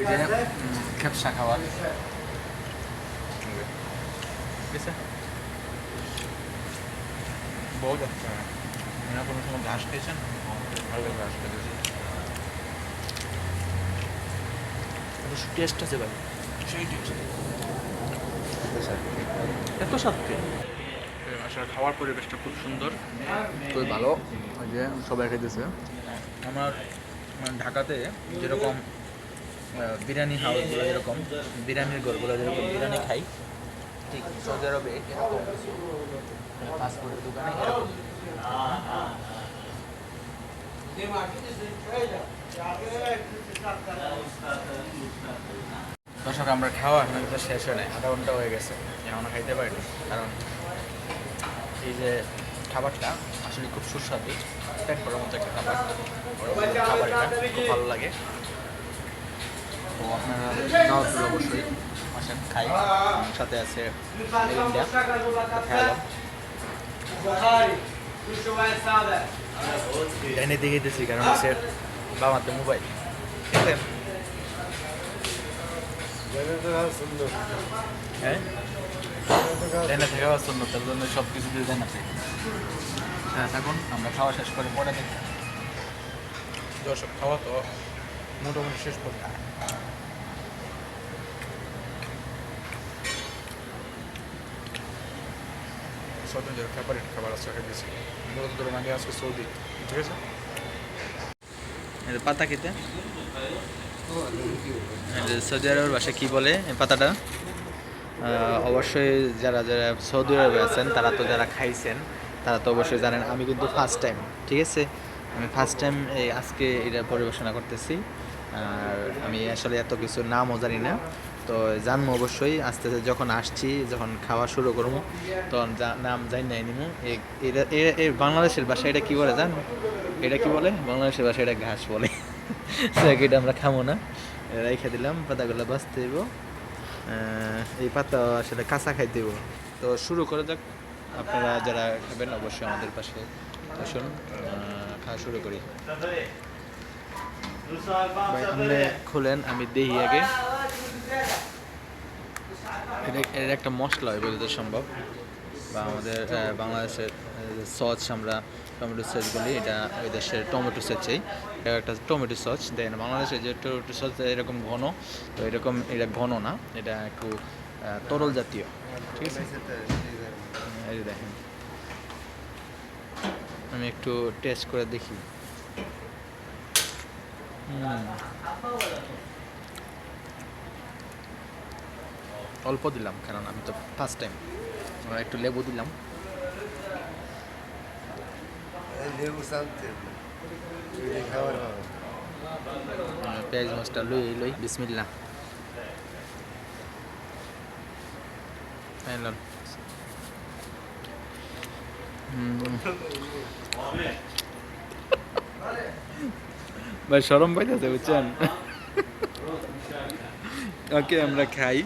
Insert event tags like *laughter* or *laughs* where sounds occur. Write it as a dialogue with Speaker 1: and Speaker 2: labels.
Speaker 1: ওই খেপসা খাবার হ্যাঁ। কোনো সময় ঘাস ভালো ঘাস
Speaker 2: টেস্ট আছে ভাই।
Speaker 1: খাওয়ার পরিবেশটা খুব সুন্দর।
Speaker 2: খুবই ভালো। যে সবাই খেতেছে
Speaker 1: আমার মানে ঢাকাতে যেরকম বিরিয়ানি হাউসগুলো যেরকম, বিরিয়ানির ঘরগুলো যেরকম, বিরিয়ানি খাই, ঠিক সৌদি আরবে এরকম ফাস্টফুডের দোকানে এরকম। দর্শক, আমরা খাওয়া এখন কিন্তু শেষ হয় নাই, আধা ঘণ্টা হয়ে গেছে, এখনও খাইতে পারিনি, কারণ এই যে খাবারটা আসলে খুব সুস্বাদু, পেট করার মতো একটা খাবার খাবারটা, খুব ভালো লাগে। তো আপনারা শুরু অবশ্যই আসেন খাই, সাথে আছে ডাইনে দিকে দিতেছি কারণ হচ্ছে বাবাতে মোবাইল। হ্যাঁ? থাকা শূন্য, তার জন্য সব কিছু দিয়ে আছে হ্যাঁ আমরা খাওয়া শেষ করে দর্শক, খাওয়া তো মোটামুটি শেষ করতে সৌদি যে ফেভারিট খাবার আছে খেতেছি মূলত ধরুন আগে আজকে সৌদি, ঠিক আছে? পাতা খেতে। সৌদি আরবের ভাষায় কী বলে পাতাটা? অবশ্যই যারা যারা সৌদি আরবে আছেন, তারা তো যারা খাইছেন, তারা তো অবশ্যই জানেন আমি কিন্তু ফার্স্ট টাইম ঠিক আছে? আমি ফার্স্ট টাইম এই আজকে এটা পরিবেশনা করতেছি। আর আমি আসলে এত কিছু নামও জানি না। তো জানব অবশ্যই। আস্তে আস্তে যখন আসছি, যখন খাওয়া শুরু করব তখন নাম জানি নাই নিমু। এ- এটা এ- এ বাংলাদেশের ভাষা এটা কি বলে জানো? এটা কি বলে? বাংলাদেশের ভাষা এটা ঘাস বলে। *laughs* এটা আমরা খাব না। রেখে দিলাম, পাতাগুলো বাঁচতে দেব এই পাতা আসলে কাঁচা খাইতে দেব তো শুরু করে যাক। আপনারা যারা খাবেন, অবশ্যই আমাদের পাশে আসুন খাওয়া শুরু করি। খুলেন, আমি দেখি আগে। এটা একটা মশলা হয় বলতে সম্ভব। বা আমাদের বাংলাদেশের সস আমরা টমেটো সস বলি, এটা ওই দেশের টমেটো সস চাই এটা একটা টমেটো সস দেন বাংলাদেশে যে টমেটো সস এরকম ঘন, তো এরকম এটা ঘন না, এটা একটু তরল জাতীয়। ঠিক আছে? দেখেন। আমি একটু টেস্ট করে দেখি। হুম। অল্প দিলাম কারণ আমি তো ফার্স্ট টাইম একটু লেবু দিলাম। পেঁয়াজ মাছটা লই লই বিসমিল্লা। ভাই সরম পাইতেছে বুঝছেন? ওকে আমরা খাই।